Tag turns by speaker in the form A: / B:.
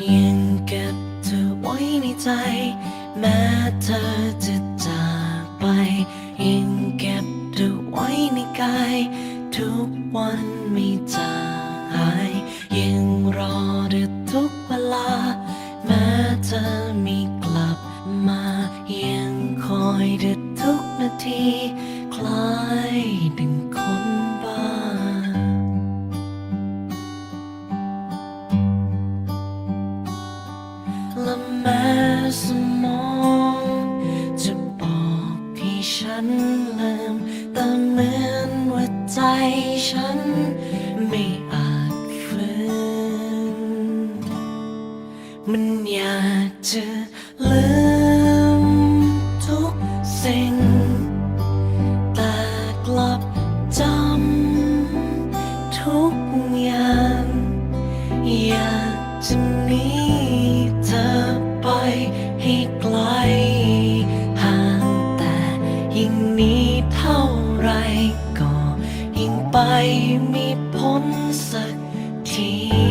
A: ยังเก็บเธอไว้ในใจ แม้เธอจะจากไปยังเก็บเธอไว้ในกาย ทุกวันไม่จางหายยังรอเธอทุกเวลา แม้เธอไม่กลับมา ยังคอยเธอทุกนาที คล้ายดัง และแม้สมองจะบอกให้ฉันลืมแต่เหมือนว่าใจฉันไม่อาจฝืนมันอยากจะลืมทุกสิ่ง แต่กลับจำทุกอย่างอยากจะหนีเธอ ให้ไกลห่างแต่ยิ่งนี้เท่าไรก็ยิ่งไปไม่พ้นสักที